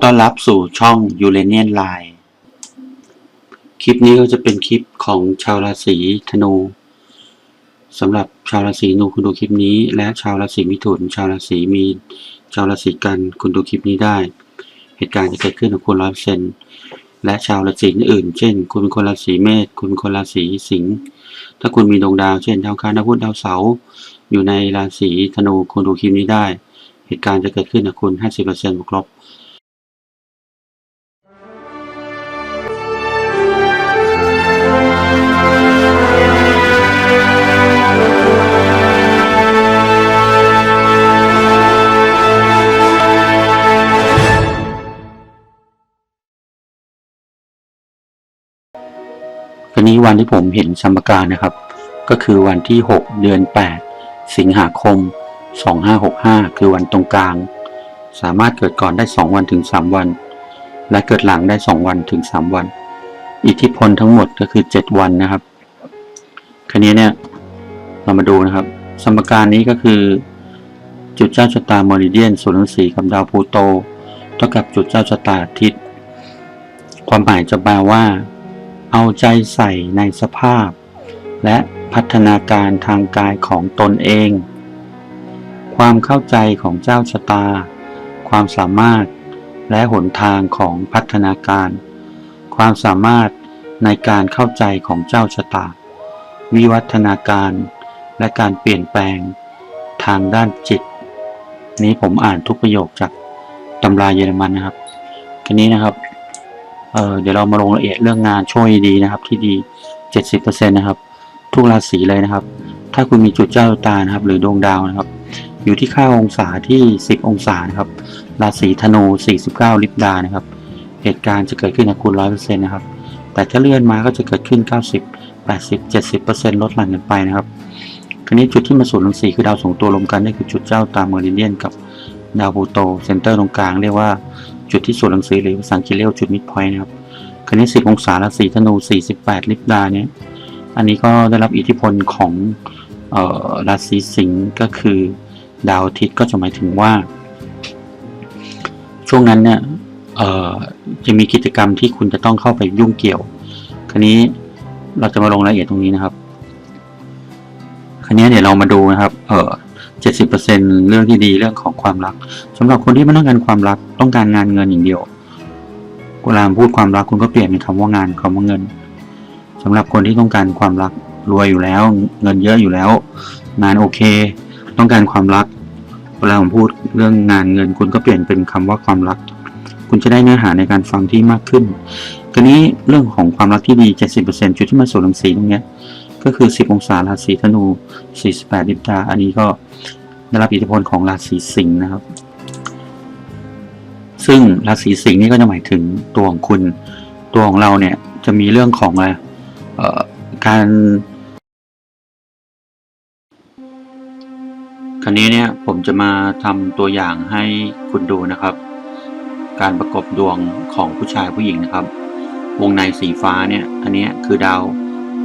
อต้อนรับสู่ช่อง u r a n i a n Line คลิปนี้ก็จะเป็นคลิปของชาวราศีธนูสำหรับชาวราศีนูคุณดูคลิปนี้ และชาวราศีมิถุน ชาวราศีมีนชาวราศีกันคุณดูคลิปนี้ได้ เหตุการณ์จะเกิดขึ้นกับคุณร้อยเปอร์เซ็นและชาวราศีอื่น เช่น คุณเป็นคนราศีเมษคุณเป็นคนราศีสิงห์ถ้าคุณมีดวงดาว เช่นดาวคารดาวพุธดาวเสาร์อยู่ในราศีธนูคุณดูคลิปนี้ได้ เหตุการณ์จะเกิดขึ้นกับคุณ 50%บวกลบ วันที่ผมเห็นสมการนะครับ ก็คือวันที่ 6 เดือน 8 สิงหาคม 2565 คือวันตรงกลาง สามารถเกิดก่อนได้ 2 วันถึง 3 วัน และเกิดหลังได้ 2 วันถึง 3 วัน อิทธิพลทั้งหมดก็คือ 7 วันนะครับคันนี้เนี่ยเรามาดูนะครับ สมการนี้ก็คือ จุดเจ้าชะตามอริเดียนส่วนหนังสีกับดาวพูโต เท่ากับจุดเจ้าชะตาอาทิตย์ ความหมายจะแปลว่า เอาใจใส่ในสภาพ และพัฒนาการทางกายของตนเอง ความเข้าใจของเจ้าชะตา ความสามารถและหนทางของพัฒนาการ ความสามารถในการเข้าใจของเจ้าชะตา วิวัฒนาการและการเปลี่ยนแปลงทางด้านจิต นี้ผมอ่านทุกประโยคจากตำราเยอรมันนะครับทีนี้นะครับ เออเดี๋ยวเรามาลงรายละเอียดเรื่องงานช่วยดีนะครับ ที่ดี 70%นะครับ ทุกราศีเลยนะครับ ถ้าคุณมีจุดเจ้าตานะครับ หรือดวงดาวนะครับ อยู่ที่ค่าองศาที่ 10 องศานะครับ ราศีธนู 49 ลิบดานะครับ เหตุการณ์จะเกิดขึ้นกับคุณ100%นะครับ แต่ถ้าเลื่อนมาก็จะเกิดขึ้น 90 80 70%ลดหลั่นกันไปนะครับคราวนี้จุดที่มาสูนย์รังสีคือดาวสองตัวรวมกันนี่คือจุดเจ้าตามเมอริเดียนกับดาวพูโตเซนเตอร์ตรงกลางเรียกว่า จุดที่สูนย์รังสีหรือภาษาอังกฤษเรียกว่าจุดมิดพอยต์นะครับคราวนี้10องศาราศีธนู 48 ลิบดาเนี่ย อันนี้ก็ได้รับอิทธิพลของราศีสิงห์ก็คือดาวอาทิตย์ก็จะหมายถึงว่า ช่วงนั้นเนี่ยจะมีกิจกรรมที่คุณจะต้องเข้าไปยุ่งเกี่ยว คราวนี้เราจะมาลงรายละเอียดตรงนี้นะครับ คราวนี้เดี๋ยวเรามาดูนะครับ เออ 70%เรื่องที่ดีเรื่องของความรักสำหรับคนที่ไม่ต้องการความรักต้องการงานเงินอย่างเดียวเวลาพูดความรักคุณก็เปลี่ยนเป็นคำว่างานคำว่าเงินสำหรับคนที่ต้องการความรักรวยอยู่แล้ว เงินเยอะอยู่แล้ว งานโอเค ต้องการความรัก เวลาผมพูดเรื่องงานเงิน คุณก็เปลี่ยนเป็นคำว่าความรัก คุณจะได้เนื้อหาในการฟังที่มากขึ้นกรนี้เรื่องของความรักที่ดี 70%จุดที่มาสู่รังสีตรงเนี้ย ก็คือ 10 องศาราศีธนู 48ดิบดาอันนี้ก็ได้รับอิทธิพลของราศีสิงห์นะครับ ซึ่งราศีสิงห์นี่ก็จะหมายถึงตัวของคุณ ตัวของเราเนี่ยจะมีเรื่องของอะไรการคราวนี้เนี่ยผมจะมาทำตัวอย่างให้คุณดูนะครับ การประกบดวงของผู้ชายผู้หญิงนะครับ วงในสีฟ้าเนี่ย อันนี้คือดาว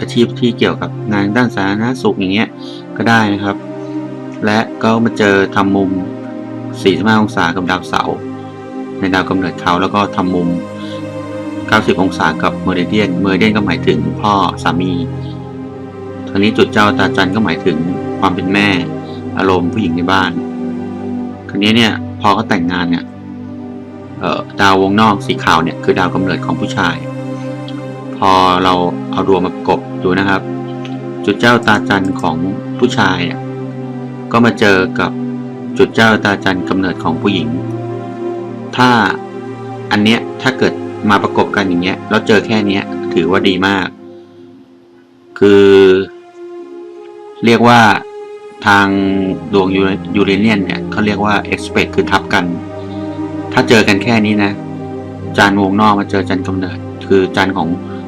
อาชีพที่เกี่ยวกับงานด้านสาธารณสุขอย่างเงี้ยก็ได้นะครับ และก็มาเจอทำมุม 45 องศากับดาวเสาร์ในดาวกำเนิดเขาแล้วก็ทำมุม 90 องศากับเมอริเดียนเมอริเดียนก็หมายถึงพ่อสามีทางนี้จุดเจ้าตาจันก็หมายถึงความเป็นแม่ อารมณ์ผู้หญิงในบ้านคราวนี้เนี่ยพอเขาแต่งงานเนี่ยเออดาววงนอกสีขาวเนี่ยคือดาวกำเนิดของผู้ชาย พอเราเอาดวงมาประกบดูนะครับ จุดเจ้าตาจันของผู้ชายอะก็มาเจอกับจุดเจ้าตาจันกำเนิดของผู้หญิง ถ้าอันเนี้ยถ้าเกิดมาประกบกันอย่างเงี้ยแล้วเจอแค่เนี้ยถือว่าดีมาก คือ เรียกว่าทางดวงยูเรเนียนเนี่ยเขาเรียกว่า expect คือทับกัน ถ้าเจอกันแค่นี้นะ จานวงนอกมาเจอจานกำเนิด คือจันของ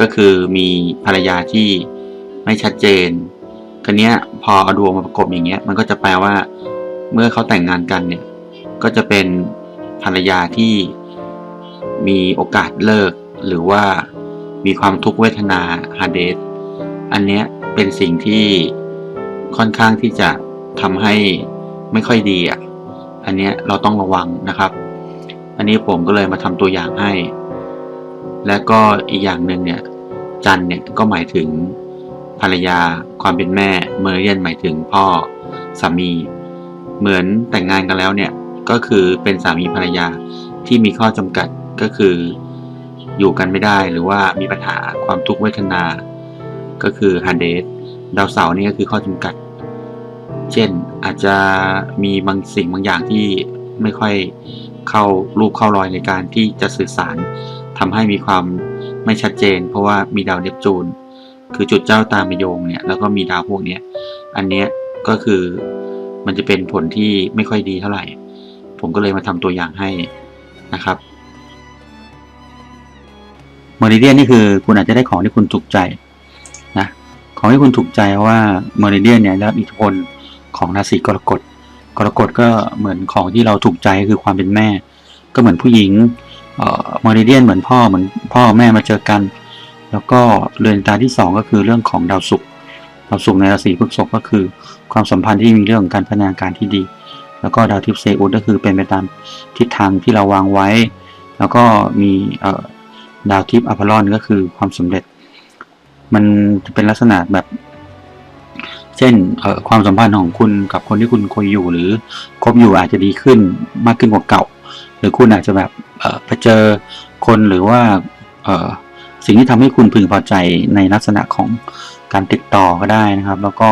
ก็คือมีภรรยาที่ไม่ชัดเจนคันนี้พอเอาดวงมาประกบอย่างเงี้ย มันก็จะแปลว่า เมื่อเขาแต่งงานกันเนี่ย ก็จะเป็นภรรยาที่มีโอกาสเลิก หรือว่ามีความทุกขเวทนาฮาเดสอันเนี้ยเป็นสิ่งที่ค่อนข้างที่จะทำให้ไม่ค่อยดีอะ อันเนี้ยเราต้องระวังนะครับ อันนี้ผมก็เลยมาทำตัวอย่างให้ และก็อีกอย่างหนึ่งเนี่ย จันเนี่ยก็หมายถึงภรรยา ความเป็นแม่ เมอร์เรียนหมายถึงพ่อสามี เหมือนแต่งงานกันแล้วเนี่ยก็คือเป็นสามีภรรยาที่มีข้อจำกัดก็คืออยู่กันไม่ได้หรือว่ามีปัญหาความทุกข์เวทนา ก็คือฮันเดสดาวเสาร์นี่ก็คือข้อจำกัด เช่นอาจจะมีบางสิ่งบางอย่างที่ไม่ค่อยเข้ารูปเข้ารอยในการที่จะสื่อสารทำให้มีความ ไม่ชัดเจน เพราะว่ามีดาวเนปจูน คือจุดเจ้าตามมโยงเนี่ยแล้วก็มีดาวพวกเนี้ยอันเนี้ยก็คือมันจะเป็นผลที่ไม่ค่อยดีเท่าไหร่ ผมก็เลยมาทำตัวอย่างให้นะครับมอริเดียนนี่คือคุณอาจจะได้ของที่คุณถูกใจนะของที่คุณถูกใจเพราะว่ามอริเดียนเนี่ยได้รับอิทธิพลของราศีกรกฎกรกฎก็เหมือนของที่เราถูกใจคือความเป็นแม่ ก็เหมือนผู้หญิง เมอริเดียนเหมือนพ่อเหมือนพ่อแม่มาเจอกัน แล้วก็เรือนตาที่สองก็คือเรื่องของดาวศุกร์ดาวศุกร์ในราศีพฤษภก็คือ ความสัมพันธ์ที่มีเรื่องของการพัฒนาการที่ดี แล้วก็ดาวทิพย์เซอุสก็คือเป็นไปตามทิศทางที่เราวางไว้ แล้วก็มีดาวทิพย์อพอลลอนก็คือความสำเร็จ มันจะเป็นลักษณะแบบเช่นความสัมพันธ์ของคุณกับคนที่คุณคุยอยู่หรือคบอยู่อาจจะดีขึ้นมากขึ้นกว่าเก่า หรือคุณอาจจะแบบเอ่อไปเจอคนหรือว่าสิ่งที่ทำให้คุณพึงพอใจในลักษณะของการติดต่อก็ได้นะครับ แล้วก็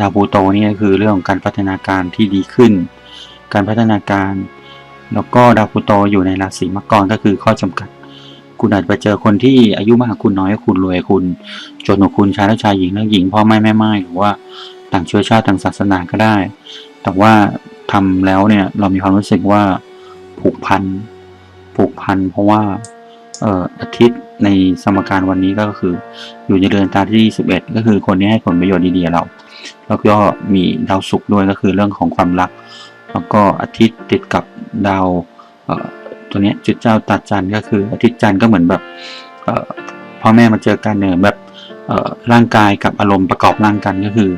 ดาวพูโตนี่ก็คือเรื่องของการพัฒนาการที่ดีขึ้น การพัฒนาการ แล้วก็ดาวพูโตอยู่ในราศีมังกรก็คือข้อจำกัด คุณอาจจะไปเจอคนที่อายุมากคุณน้อยคุณรวยคุณจนกว่าคุณชายและชายหญิงและหญิงพ่อแม่แม่ไม้หรือว่าต่างเชื้อชาติต่างศาสนาก็ได้ แต่ว่าทำแล้วเนี่ยเรามีความรู้สึกว่า ผูกพันผูกพันเพราะว่าเอ่ออาทิตย์ในสมการวันนี้ก็คือ อยู่ในเรือนตาที่11ก็คือคนนี้ให้ผลประโยชน์ดีๆเรา แล้วก็มีดาวศุกร์ด้วยก็คือเรื่องของความรัก แล้วก็อาทิตย์ติดกับดาวเอ่อตัวนี้จุดเจ้าตาจันทร์ก็คือ อาทิตย์จันทร์ก็เหมือนแบบเอ่อพ่อแม่มาเจอกันเนี่ยแบบเอ่อร่างกายกับอารมณ์ประกอบร่างกันก็คือ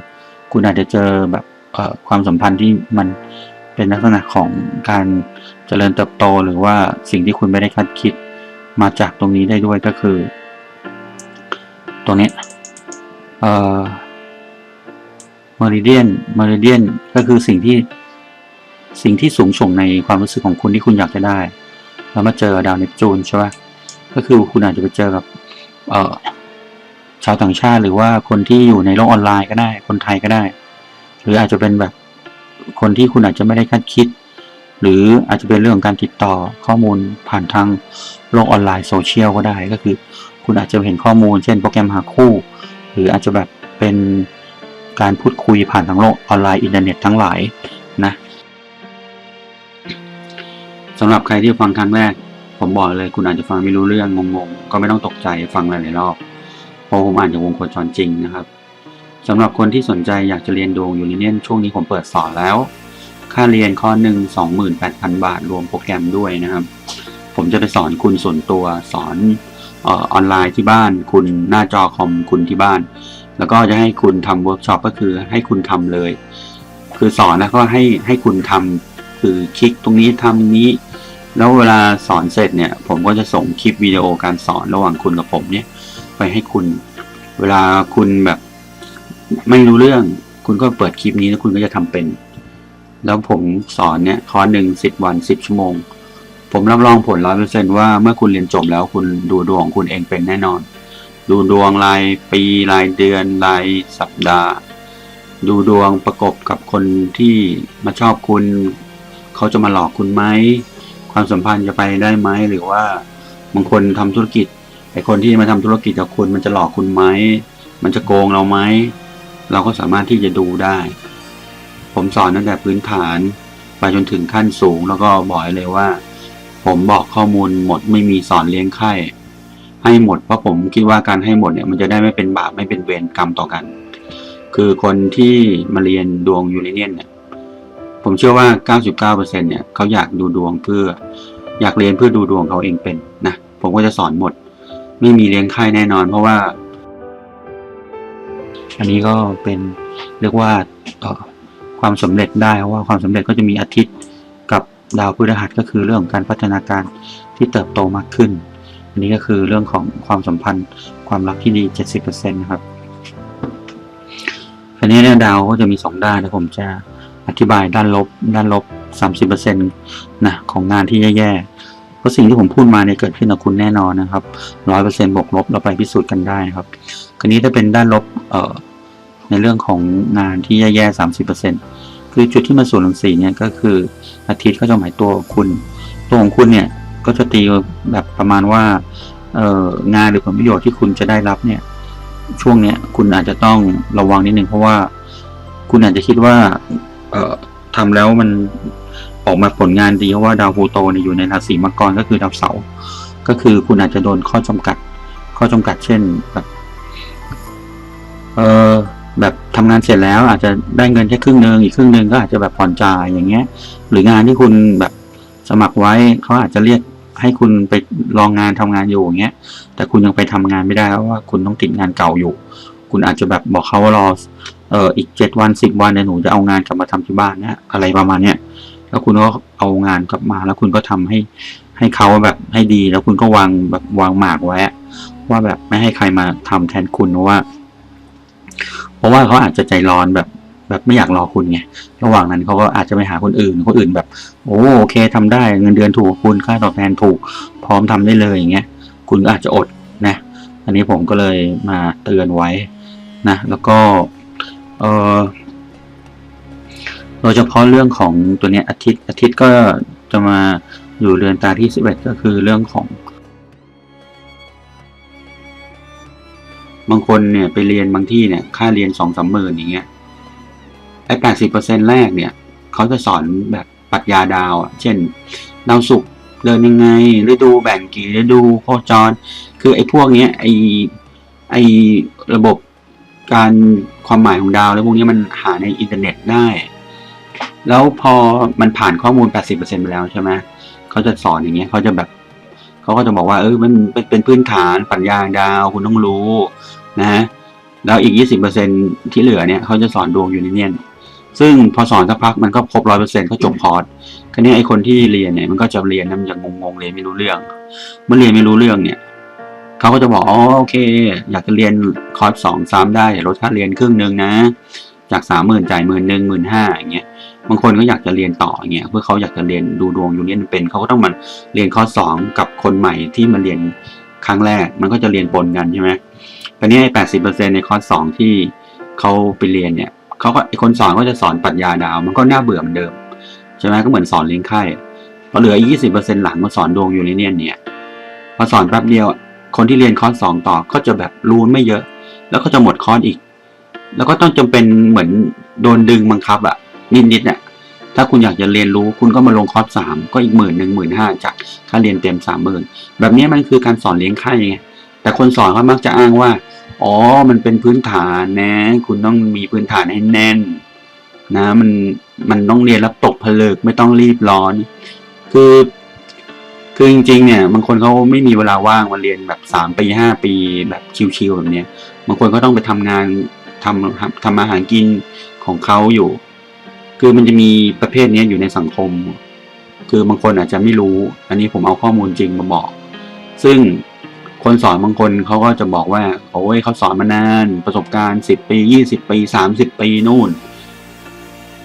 คุณอาจจะเจอแบบเอ่อความสัมพันธ์ที่มันเป็นลักษณะของการ เจริญเติบโตหรือว่าสิ่งที่คุณไม่ได้คาดคิดมาจากตรงนี้ได้ด้วยก็คือ ตัวนี้เอ่อมริเดียนมริเดียนก็คือสิ่งที่สิ่งที่สูงส่งในความรู้สึกของคุณที่คุณอยากจะได้ แล้วมาเจอดาวเนปจูนใช่ไหมก็คือคุณอาจจะไปเจอกับเอ่อชาวต่างชาติหรือว่าคนที่อยู่ในโลกออนไลน์ก็ได้ คนไทยก็ได้ หรืออาจจะเป็นแบบคนที่คุณอาจจะไม่ได้คาดคิด หรืออาจจะเป็นเรื่องการติดต่อข้อมูลผ่านทางโลกออนไลน์โซเชียลก็ได้ก็คือ คุณอาจจะเห็นข้อมูลเช่นโปรแกรมหาคู่ หรืออาจจะแบบเป็นการพูดคุยผ่านทางโลกออนไลน์อินเทอร์เน็ตทั้งหลายนะสำหรับใครที่ฟังครั้งแรก ผมบอกเลยคุณอาจจะฟังไม่รู้เรื่องงงๆ ก็ไม่ต้องตกใจฟังหลายๆรอบเพราะผมอ่านจากวงโคจรจริงนะครับสำหรับคนที่สนใจอยากจะเรียนดวงยูนิเนียนช่วงนี้ผมเปิดสอนแล้ว ค่าเรียนคอร์สหนึ่ง28,000 บาท รวมโปรแกรมด้วยนะครับ ผมจะไปสอนคุณส่วนตัวสอนออออนไลน์ที่บ้าน คุณหน้าจอคอมคุณที่บ้าน แล้วก็จะให้คุณทำเวิร์กช็อปก็คือให้คุณทำเลย คือสอนแล้วก็ให้ให้คุณทำคือคลิกตรงนี้ทำนี้ แล้วเวลาสอนเสร็จเนี่ย ผมก็จะส่งคลิปวิดีโอการสอนระหว่างคุณกับผมเนี่ย ไปให้คุณ เวลาคุณแบบไม่รู้เรื่อง คุณก็เปิดคลิปนี้แล้วคุณก็จะทำเป็น แล้วผมสอนเนี่ยคอร์สหนึ่งสิบวันสิบชั่วโมง ผมรับรองผลร้อยเปอร์เซนว่าเมื่อคุณเรียนจบแล้วคุณดูดวงของคุณเองเป็นแน่นอน ดูดวงรายปีรายเดือนรายสัปดาห์ ดูดวงประกบกับคนที่มาชอบคุณ เขาจะมาหลอกคุณไหมความสัมพันธ์จะไปได้ไหมหรือว่าบางคนทำธุรกิจไอคนที่มาทำธุรกิจกับคุณมันจะหลอกคุณไหมมันจะโกงเราไหมเราก็สามารถที่จะดูได้ ผมสอนตั้งแต่พื้นฐานไปจนถึงขั้นสูง แล้วก็บอกเลยว่า ผมบอกข้อมูลหมดไม่มีสอนเลี้ยงไข่ให้หมดเพราะผมคิดว่าการให้หมดเนี่ยมันจะได้ไม่เป็นบาปไม่เป็นเวรกรรมต่อกัน คือคนที่มาเรียนดวงยูเรเนียนเนี่ยผมเชื่อว่า 99%เนี่ยเขาอยากดูดวงเพื่อ อยากเรียนเพื่อดูดวงเขาเองเป็นนะผมก็จะสอนหมด ไม่มีเลี้ยงไข่แน่นอน เพราะว่า อันนี้ก็เป็นเรียกว่าเอ่อ ความสำเร็จได้เพราะว่าความสำเร็จก็จะมีอาทิตย์กับดาวพฤหัสก็คือเรื่องของการพัฒนาการที่เติบโตมากขึ้น อันนี้ก็คือเรื่องของความสัมพันธ์ความรักที่ดี 70%นะครับคราวนี้เนี่ยดาวก็จะมีสองด้านนะผมจะอธิบายด้านลบด้านลบ 30%นะของงานที่แย่ๆเพราะสิ่งที่ผมพูดมาเนี่ยเกิดขึ้นกับคุณแน่นอนนะครับ 100%บวกลบเราไปพิสูจน์กันได้นะครับ คราวนี้ถ้าเป็นด้านลบเอ่อ ในเรื่องของงานที่แย่ๆ30%คือจุดที่มาส่วนย์รังสีเนี่ยก็คืออาทิตย์ก็จะหมายตัวคุณ ตัวของคุณเนี่ยก็จะตีแบบประมาณว่าเอองานหรือผลประโยชน์ที่คุณจะได้รับเนี่ยช่วงเนี้ยคุณอาจจะต้องระวังนิดนึงเพราะว่าคุณอาจจะคิดว่าเออทำแล้วมันออกมาผลงานดีเพราะว่าดาวพูโตเนี่ยอยู่ในราศีมังกรก็คือดาวเสาร์ก็คือคุณอาจจะโดนข้อจำกัด ข้อจำกัดเช่นแบบเออ แบบทำงานเสร็จแล้วอาจจะได้เงินแค่ครึ่งหนึ่งอีกครึ่งหนึ่งก็อาจจะแบบผ่อนจ่ายอย่างเงี้ย หรืองานที่คุณแบบสมัครไว้เขาอาจจะเรียกให้คุณไปลองงานทำงานอยู่อย่างเงี้ย แต่คุณยังไปทำงานไม่ได้เพราะว่าคุณต้องติดงานเก่าอยู่ คุณอาจจะแบบบอกเขาว่ารอเอออีกเจ็ดวันสิบวันเนี่ยหนูจะเอางานกลับมาทำที่บ้านเนี่ยอะไรประมาณเนี้ยแล้วคุณก็เอางานกลับมา แล้วคุณก็ทำให้ให้เขาแบบให้ดี แล้วคุณก็วางแบบวางหมากไว้ว่าแบบไม่ให้ใครมาทำแทนคุณเพราะว่า เพราะว่าเขาอาจจะใจร้อนแบบแบบไม่อยากรอคุณไง ระหว่างนั้นเขาก็อาจจะไปหาคนอื่น คนอื่นแบบ โอ้โอเคทำได้เงินเดือนถูกคุณค่าตอบแทนถูก พร้อมทำได้เลยอย่างเงี้ย คุณก็อาจจะอดนะ อันนี้ผมก็เลยมาเตือนไว้นะ แล้วก็เออโดยเฉพาะเรื่องของตัวเนี้ยอาทิตย์อาทิตย์ก็จะมาอยู่เรือนตาที่สิบเอ็ดก็คือเรื่องของ บางคนเนี่ยไปเรียนบางที่เนี่ยค่าเรียนสองสามหมื่นอย่างเงี้ยไอ้แปดสิบเปอร์เซ็นแรกเนี่ยเขาจะสอนแบบปรัชญาดาวอะเช่นดาวศุกร์เดินยังไงฤดูแบ่งกี่ฤดูโคจร คือไอ้พวกเนี้ยไอ้ไอ้ระบบการความหมายของดาวแล้วพวกนี้มันหาในอินเทอร์เน็ตได้ แล้วพอมันผ่านข้อมูล 80%ไปแล้วใช่ไหมเขาจะสอนอย่างเงี้ยเขาจะแบบ เขาก็จะบอกว่าเออมันเป็นเป็นพื้นฐานปรัชญาดาวคุณต้องรู้ นะฮะแล้วอีก 20%ที่เหลือเนี่ยเขาจะสอนดวงอยู่ในเนี่ยซึ่งพอสอนสักพักมันก็ครบร้อยเปอร์เซ็นต์ก็จบคอร์สคราวนี้ไอ้คนที่เรียนเนี่ยมันก็จะเรียนนะมันจะงงๆเรียนไม่รู้เรื่อง เมื่อเรียนไม่รู้เรื่องเนี่ยเขาก็จะบอกอ๋อโอเค อยากจะเรียนคอร์สสองสามได้ลดค่าเรียนครึ่งหนึ่งนะ จากสามหมื่นจ่ายหมื่นหนึ่งหมื่นห้าอย่างเงี้ยบางคนก็อยากจะเรียนต่ออย่างเงี้ยเพื่อเขาอยากจะเรียนดูดวงอยู่เนี่ยเป็นเขาก็ต้องมาเรียนคอร์สสองกับคนใหม่ที่มาเรียนครั้งแรกมันก็จะเรียนปนกันใช่ไหม ตอนนี้ไอ้แปดสิบเปอร์เซ็นในคอร์สสองที่เขาไปเรียนเนี่ยเขาก็ไอ้คนสอนก็จะสอนปรัชญาดาว มันก็น่าเบื่อเหมือนเดิม ใช่ไหมก็เหมือนสอนเลี้ยงไข่พอเหลือยี่สิบเปอร์เซ็นหลังมาสอนดวงอยู่ในเนี่ยเนี่ยพอสอนแป๊บเดียว คนที่เรียนคอร์สสองต่อก็จะแบบรู้ไม่เยอะ แล้วก็จะหมดคอร์สอีก แล้วก็ต้องจำเป็นเหมือนโดนดึงบังคับอะนิดๆเนี่ยถ้าคุณอยากจะเรียนรู้คุณก็มาลงคอร์สสามก็อีกหมื่นหนึ่งหมื่นห้าจากค่าเรียนเต็มสามหมื่นแบบนี้มันคือการสอนเลี้ยงไข่ไง แต่คนสอนเขามักจะอ้างว่า อ๋อ มันเป็นพื้นฐานนะ คุณต้องมีพื้นฐานให้แน่น นะ มัน มันต้องเรียนแล้วตกผลึกไม่ต้องรีบร้อน คือ คือจริงๆ เนี่ย บางคนเขาไม่มีเวลาว่างมาเรียนแบบสามปีห้าปีแบบชิวๆแบบเนี้ย บางคนก็ต้องไปทำงานทำทำอาหารกินของเขาอยู่ คือมันจะมีประเภทนี้อยู่ในสังคม คือบางคนอาจจะไม่รู้ อันนี้ผมเอาข้อมูลจริงมาบอก ซึ่ง คนสอนบางคนเขาก็จะบอกว่าโอ้ยเขาสอนมานานประสบการณ์สิบปียี่สิบปีสามสิบปีนู่น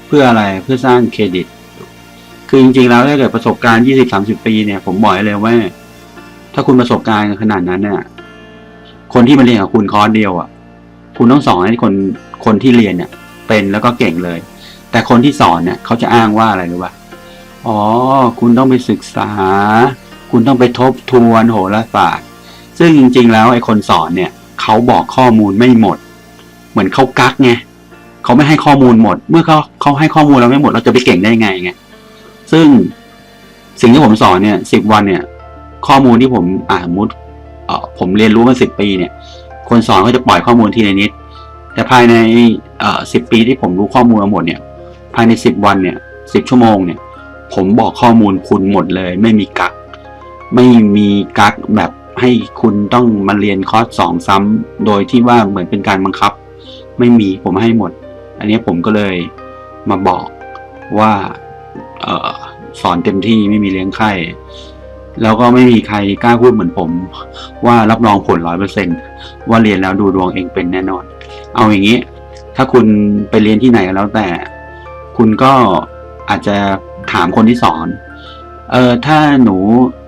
เพื่ออะไรเพื่อสร้างเครดิต คือจริงๆแล้วถ้าเกิดประสบการณ์ยี่สิบสามสิบปีเนี่ย ผมบอกเลยว่า ถ้าคุณประสบการณ์ขนาดนั้นเนี่ยคนที่มาเรียนกับคุณคอร์สเดียวอะ คุณต้องสอนให้คนคนที่เรียนเนี่ย เป็นแล้วก็เก่งเลย แต่คนที่สอนเนี่ยเขาจะอ้างว่าอะไรรู้ป่ะอ๋อ คุณต้องไปศึกษา คุณต้องไปทบทวนโหราศาสตร์ ซึ่งจริง ๆ แล้วไอ้คนสอนเนี่ยเขาบอกข้อมูลไม่หมด เหมือนเขากักไงเขาไม่ให้ข้อมูลหมด เมื่อเขาเขาให้ข้อมูลเราไม่หมดเราจะไปเก่งได้ไงไงซึ่งสิ่งที่ผมสอนเนี่ยสิบวันเนี่ย ข้อมูลที่ผมอ่ามุดเอ่อผมเรียนรู้มาสิบปีเนี่ย คนสอนก็จะปล่อยข้อมูลทีละนิด แต่ภายในเอ่อสิบปีที่ผมรู้ข้อมูลมาหมดเนี่ย ภายในสิบวันเนี่ยสิบชั่วโมงเนี่ย ผมบอกข้อมูลคุณหมดเลย ไม่มีกัก ไม่มีกักแบบ ให้คุณต้องมาเรียนคอร์สสองซ้ำโดยที่ว่าเหมือนเป็นการบังคับ ไม่มีผมให้หมด อันนี้ผมก็เลยมาบอกว่าออสอนเต็มที่ไม่มีเลี้ยงไข้แล้วก็ไม่มีใครกล้าพูดเหมือนผม ว่ารับรองผลร้อยเปอร์เซ็นว่าเรียนแล้วดูดวงเองเป็นแน่นอน เอาอย่างนี้ ถ้าคุณไปเรียนที่ไหนก็แล้วแต่ คุณก็อาจจะถามคนที่สอน เออถ้าหนู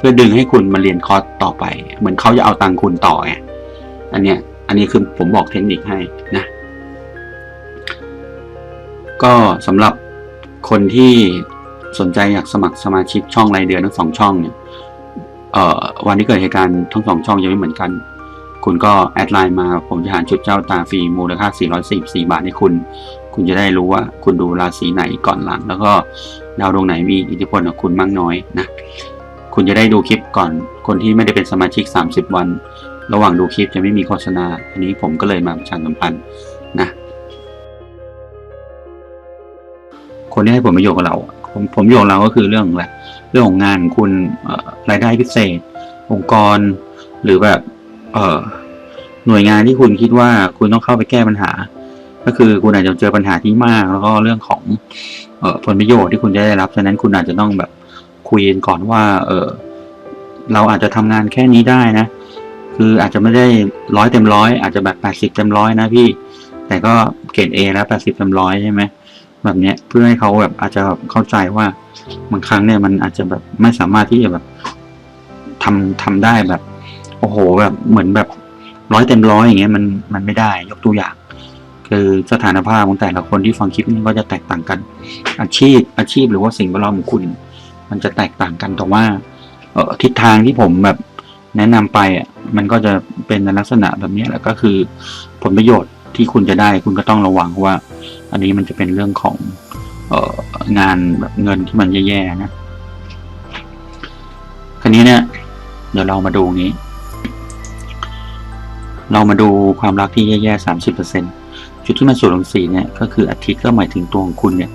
เพื่อดึงให้คุณมาเรียนคอร์สต่อไป เหมือนเขาจะเอาตังคุณต่อไงอันเนี้ย อันนี้คือผมบอกเทคนิคให้นะ ก็สำหรับคนที่สนใจอยากสมัครสมาชิกช่องรายเดือนทั้งสองช่องเนี่ยเอ่อวันที่เกิดเหตุการณ์ทั้งสองช่องยังไม่เหมือนกัน คุณก็แอดไลน์มาผมจะหาชุดเจ้าตาฟรีมูลค่า 444 บาทให้คุณ คุณจะได้รู้ว่าคุณดูราศีไหนก่อนหลัง แล้วก็ดาวดวงไหนมีอิทธิพลกับคุณมากน้อยนะ คุณจะได้ดูคลิปก่อน คนที่ไม่ได้เป็นสมาชิก 30 วัน ระหว่างดูคลิปจะไม่มีโฆษณา อันนี้ผมก็เลยมาประชาสัมพันธ์นะ คนที่ให้ผลประโยชน์กับเรา ผมผมประโยชน์เราก็คือเรื่องอะไรเรื่องของงานคุณรายได้พิเศษ องค์กร หรือแบบเหน่วยงานที่คุณคิดว่าคุณต้องเข้าไปแก้ปัญหา ก็คือคุณอาจจะเจอปัญหาที่มาก แล้วก็เรื่องของเอผลประโยชน์ที่คุณจะได้รับฉะนั้นคุณอาจจะต้องแบบ คุยกันก่อนว่า เออเราอาจจะทำงานแค่นี้ได้นะ คืออาจจะไม่ได้ร้อยเต็มร้อยอาจจะแบบแปดสิบเต็มร้อยนะพี่ แต่ก็เกรดเอแล้วแปดสิบเต็มร้อยใช่ไหมแบบเนี้ยเพื่อให้เขาแบบอาจจะแบบเข้าใจว่าบางครั้งเนี่ยมันอาจจะแบบไม่สามารถที่จะแบบทำทำได้แบบ โอ้โห แบบเหมือนแบบร้อยเต็มร้อยอย่างเงี้ยมันมันไม่ได้ยกตัวอย่าง คือสถานภาพของแต่ละคนที่ฟังคลิปนี้ก็จะแตกต่างกัน อาชีพอาชีพหรือว่าสิ่งแวดล้อมของคุณ มันจะแตกต่างกันแต่ว่าเอทิศทางที่ผมแบบแนะนำไปอะมันก็จะเป็นลักษณะแบบนี้แหละก็คือผลประโยชน์ที่คุณจะได้คุณก็ต้องระวังว่า อันนี้มันจะเป็นเรื่องของเอ่องานแบบเงินที่มันแย่ๆนะคราวนี้เนี่ย เดี๋ยวเรามาดูงี้ เรามาดูความรักที่แย่ๆสามสิบเปอร์เซ็นจุดที่มันสูงสีเนี่ยก็คืออาทิตย์ก็หมายถึงตัวของคุณเนี่ย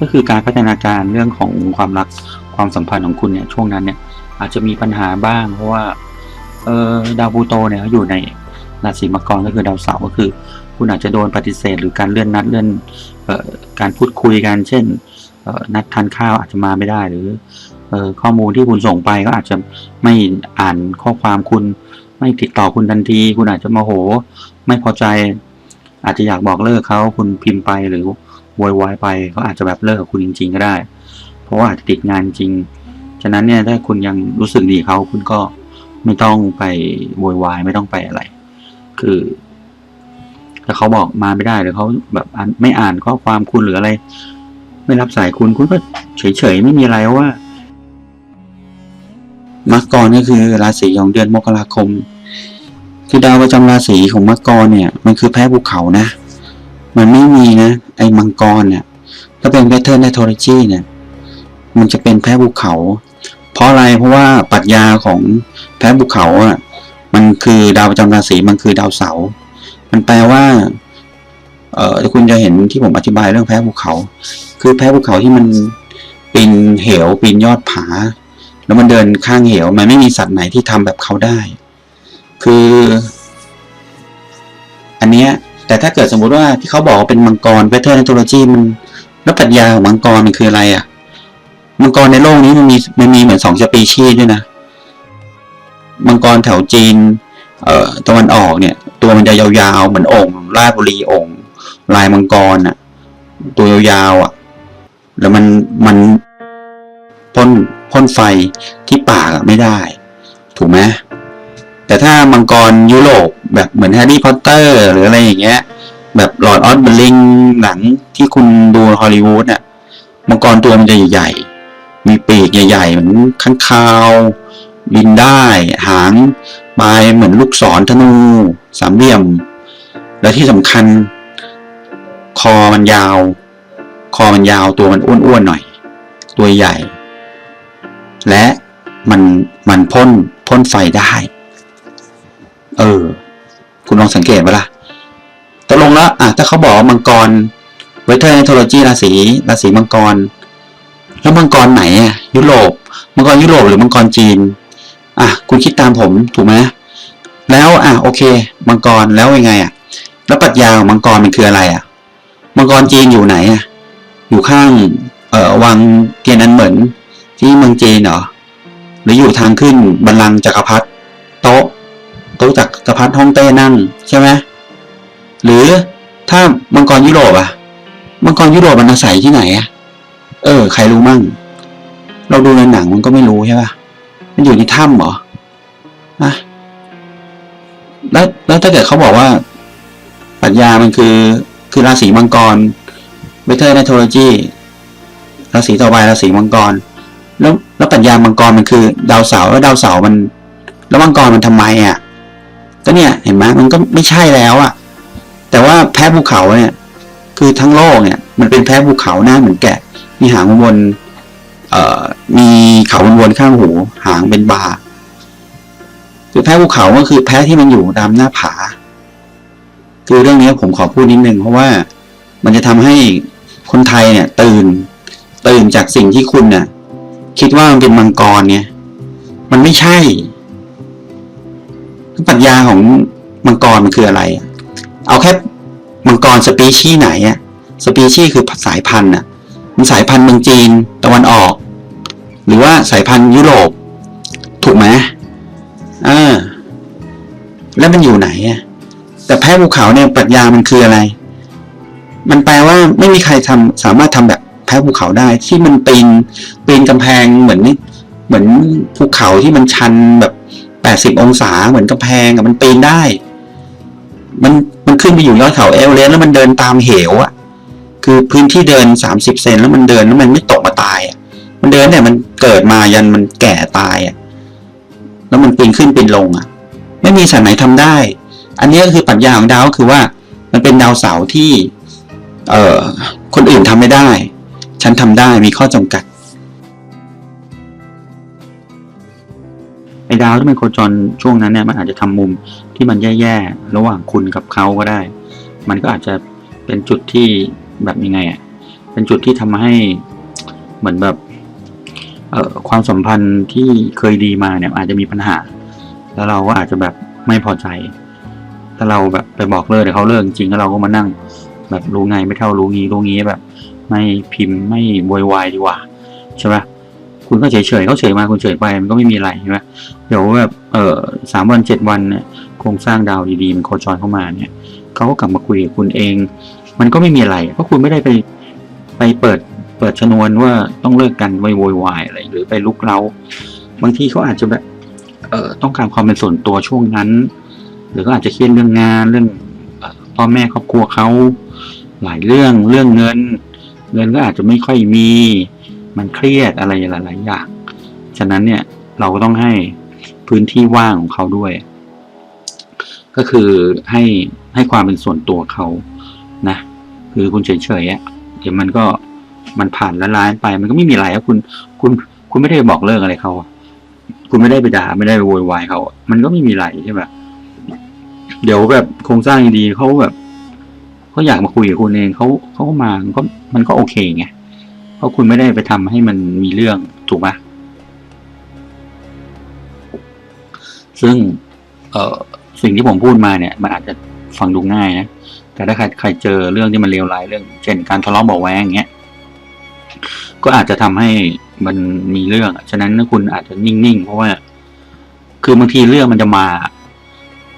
ก็คือการพัฒนาการเรื่องของความรัก ความสัมพันธ์ของคุณเนี่ยช่วงนั้นเนี่ยอาจจะมีปัญหาบ้าง เพราะว่าเออดาวพูโตเนี่ยเขาอยู่ในราศีมังกรก็คือดาวเสาร์ก็คือ คุณอาจจะโดนปฏิเสธ หรือการเลื่อนนัดเลื่อนออการพูดคุยกัน เช่นนัดทานข้าวอาจจะมาไม่ได้หรืออข้อมูลที่คุณส่งไปก็อาจจะไม่อ่านข้อความคุณ ไม่ติดต่อคุณทันที คุณอาจจะโมโห ไม่พอใจ อาจจะอยากบอกเลิกเขาคุณพิมพ์ไปหรือโวยวายไปเขาอาจจะแบบเลิกกับคุณจริง ๆ ก็ได้ ราะว่าอาจจะติดงานจริง ฉะนั้นเนี่ยถ้าคุณยังรู้สึกดีเขาคุณก็ไม่ต้องไปโวยวายไม่ต้องไปอะไร คือถ้าเขาบอกมาไม่ได้หรือเขาแบบอ่านไม่อ่านข้อความคุณหรืออะไร ไม่รับสายคุณคุณก็เฉยๆไม่มีอะไรเพราะว่ามักกรก็คือราศีของเดือนมกราคม คือดาวประจำราศีของมังกรเนี่ย มันคือแพ้ภูเขานะ มันไม่มีนะ ไอ้มังกรเนี่ยถ้าเป็นแพทเทิร์นในโทรจีเนี่ย มันจะเป็นแพ้ภูเขา เพราะอะไรเพราะว่าปรัชญาของแพ้ภูเขาอะมันคือดาวประจำราศีมันคือดาวเสาร์มันแปลว่าเอ่อคุณจะเห็นที่ผมอธิบายเรื่องแพ้ภูเขา คือแพ้ภูเขาที่มันปีนเหวปีนยอดผา แล้วมันเดินข้างเหว มันไม่มีสัตว์ไหนที่ทำแบบเขาได้ คือ อันเนี้ยแต่ถ้าเกิดสมมุติว่าที่เขาบอกว่าเป็นมังกรเวทเทอร์นโทโลจีมันแล้วปรัชญาของมังกรมันคืออะไรอะ่ะ มังกรในโลกนี้มันมีมันมีเหมือนสองสปีชีส์ด้วยนะ มังกรแถวจีน เอ่อตะวันออกเนี่ย ตัวมันจะยาวๆเหมือนองค์ราชบุรีองค์ลายมังกรอะตัวยาวๆอะแล้วมันมันพ่นพ่นไฟที่ปากไม่ได้ ถูกไหมแต่ถ้ามังกรยุโรปแบบเหมือนแฮร์รี่พอตเตอร์หรืออะไรอย่างเงี้ย แบบหลอดออสเบลลิงหนังที่คุณดูฮอลลีวูดอะมังกรตัวมันจะใหญ่ๆ มีปีกใหญ่ๆเหมือนข้างคาวบินได้หางปลายเหมือนลูกศรธนู สามเหลี่ยม และที่สำคัญ คอมันยาว คอมันยาวตัวมันอ้วนๆหน่อย ตัวใหญ่ และมันมันพ่นพ่นไฟได้ เออ คุณลองสังเกตไหมล่ะตกลงแล้วอะถ้าเขาบอกมังกรเวทเทอร์นโทโลจีราศีราศีมังกร แล้วมังกรไหนอะยุโรปมังกรยุโรปหรือมังกรจีนอะคุณคิดตามผมถูกไหมแล้วอะโอเค มังกรแล้วยังไงอะ แล้วปรัชญาของมังกรมันคืออะไรอะ มังกรจีนอยู่ไหนอะอยู่ข้างเอ่อวังเทียนอันเหมือนที่เมืองจีนเหรอหรืออยู่ทางขึ้นบัลลังจักรพรรดิโต๊ะโต๊ะจักรพรรดิฮ่องเต้นั่งใช่ไหมหรือถ้ามังกรยุโรปอะ มังกรยุโรปมันอาศัยที่ไหนอะ เออ ใครรู้มั่ง เราดูในหนังมันก็ไม่รู้ใช่ป่ะมันอยู่ในถ้ำเหรออะแล้วแล้วถ้าเกิดเขาบอกว่าปรัชญามันคือ คือราศีมังกรเวเทอร์นโทโลจีราศีต่อไปราศีมังกร แล้วแล้วปรัชญามังกรมันคือ ดาวเสาร์แล้วดาวเสาร์มัน แล้วมังกรมันทำไมอะก็เนี่ยเห็นไหมมันก็ไม่ใช่แล้วอะ แต่ว่าแพ้ภูเขาเนี่ย คือทั้งโลกเนี่ย มันเป็นแพ้ภูเขาหน้าเหมือนแกะ มีหางวนเอ่อมีเขาวนๆข้างหู หางเป็นบาคือแพ้ภูเขาก็คือแพ้ที่มันอยู่ตามหน้าผา คือเรื่องนี้ผมขอพูดนิดนึงเพราะว่ามันจะทำให้คนไทยเนี่ย ตื่น ตื่นจากสิ่งที่คุณเนี่ยคิดว่ามันเป็นมังกรเนี่ย มันไม่ใช่ปรัชญาของมังกรมันคืออะไร เอาแค่มังกรสปีชีส์ไหนอะสปีชีส์คือสายพันธุ์อะ สายพันธุ์เมืองจีนตะวันออก หรือว่าสายพันธุ์ยุโรป ถูกไหมอ่าแล้วมันอยู่ไหนอะแต่แพ้ภูเขาเนี่ยปรัชญามันคืออะไร มันแปลว่าไม่มีใครทำสามารถทำแบบแพ้ภูเขาได้ ที่มันปีนปีนกำแพงเหมือนนี่เหมือนภูเขาที่มันชันแบบแปดสิบองศาเหมือนกำแพงอะมันปีนได้ มันมันขึ้นไปอยู่ยอดเขาเอเวอเรสต์แล้วมันเดินตามเหวอะ คือพื้นที่เดินสามสิบเซนแล้วมันเดินแล้วมันไม่ตกมาตายอะมันเดินเนี่ยมันเกิดมายันมันแก่ตายอะแล้วมันปีนขึ้นปีนลงอะไม่มีสัตว์ไหนทำได้ อันนี้ก็คือปรัชญาของดาวคือว่า มันเป็นดาวเสาร์ที่ เอ่อ คนอื่นทำไม่ได้ ฉันทำได้มีข้อจำกัดไอ้ดาวที่เป็นโคจรช่วงนั้นเนี่ยมันอาจจะทำมุมที่มันแย่ๆ ระหว่างคุณกับเขาก็ได้ มันก็อาจจะเป็นจุดที่ แบบยังไงอะเป็นจุดที่ทำให้เหมือนแบบเอ่อความสัมพันธ์ที่เคยดีมาเนี่ยอาจจะมีปัญหา แล้วเราก็อาจจะแบบไม่พอใจ ถ้าเราแบบไปบอกเลิกแต่เขาเลิกจริงแล้วเราก็มานั่ง แบบรู้ไงไม่เท่ารู้งี้รู้งี้แบบ ไม่พิมพ์ไม่โวยวายดีกว่าใช่ไหมคุณก็เฉยเฉยเขาเฉยมาคุณเฉยไปมันก็ไม่มีอะไรใช่ไหมเดี๋ยวแบบเออสามวันเจ็ดวันเนี่ยโครงสร้างดาวดีๆมันโคจรเข้ามาเนี่ยเขาก็กลับมาคุยกับคุณเอง มันก็ไม่มีอะไร เพราะคุณไม่ได้ไปไปเปิดเปิดชนวนว่าต้องเลิกกันไว้โวยวายอะไรหรือไปลุกเล้า บางทีเขาอาจจะแบบเอ่อต้องการความเป็นส่วนตัวช่วงนั้น หรือก็อาจจะเครียดเรื่องงานเรื่องพ่อแม่ครอบครัวเขาหลายเรื่องเรื่องเงิน เงินก็อาจจะไม่ค่อยมีมันเครียดอะไรหลายๆอย่างฉะนั้นเนี่ยเราก็ต้องให้พื้นที่ว่างของเขาด้วย ก็คือให้ให้ความเป็นส่วนตัวเขา นะ คือคุณเฉยๆอะเดี๋ยวมันก็มันผ่านละลายไป มันก็ไม่มีอะไรอะคุณคุณคุณไม่ได้บอกเลิกอะไรเขาคุณไม่ได้ไปด่าไม่ได้ไปโวยวายเขาอะมันก็ไม่มีอะไรใช่ไหมเดี๋ยวแบบโครงสร้างดีเขาแบบเขาอยากมาคุยกับคุณเองเขาเขาก็มาก็มันก็โอเคไงเพราะคุณไม่ได้ไปทำให้มันมีเรื่องถูกไหมซึ่งเอ่อสิ่งที่ผมพูดมาเนี่ย มันอาจจะ ฟังดูง่ายนะ แต่ถ้าใครใครเจอเรื่องที่มันเลวร้ายเรื่อง เช่นการทะเลาะเบาะแวงอย่างเงี้ย ก็อาจจะทำให้มันมีเรื่อง ฉะนั้นคุณอาจจะนิ่งๆ เพราะว่า คือบางทีเรื่องมันจะมา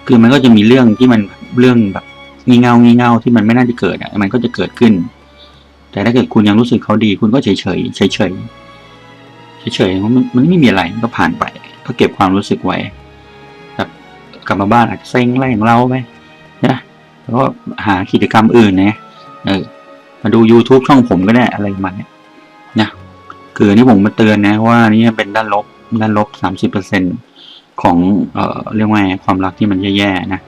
คือมันก็จะมีเรื่องที่มันเรื่องแบบงี่เง่างี่เง่าที่มันไม่น่าจะเกิดอะ มันก็จะเกิดขึ้น แต่ถ้าเกิดคุณยังรู้สึกเขาดี คุณก็เฉยเฉยเฉยเฉยเฉยๆมันมันไม่มีอะไรก็ผ่านไป ก็เก็บความรู้สึกไว้แบบกลับมาบ้านอาจจะเซ็งไล่ของเราไปนะ แล้วก็หากิจกรรมอื่นนะเออมาดู YouTube ช่องผมก็ได้อะไรมาณเนี้ยนะคือนี่ผมมาเตือนนะว่านี่เป็นด้านลบด้านลบสามสิบเปอร์เซ็นของเอ่อเรียกว่าความรักที่มันแย่ๆนะ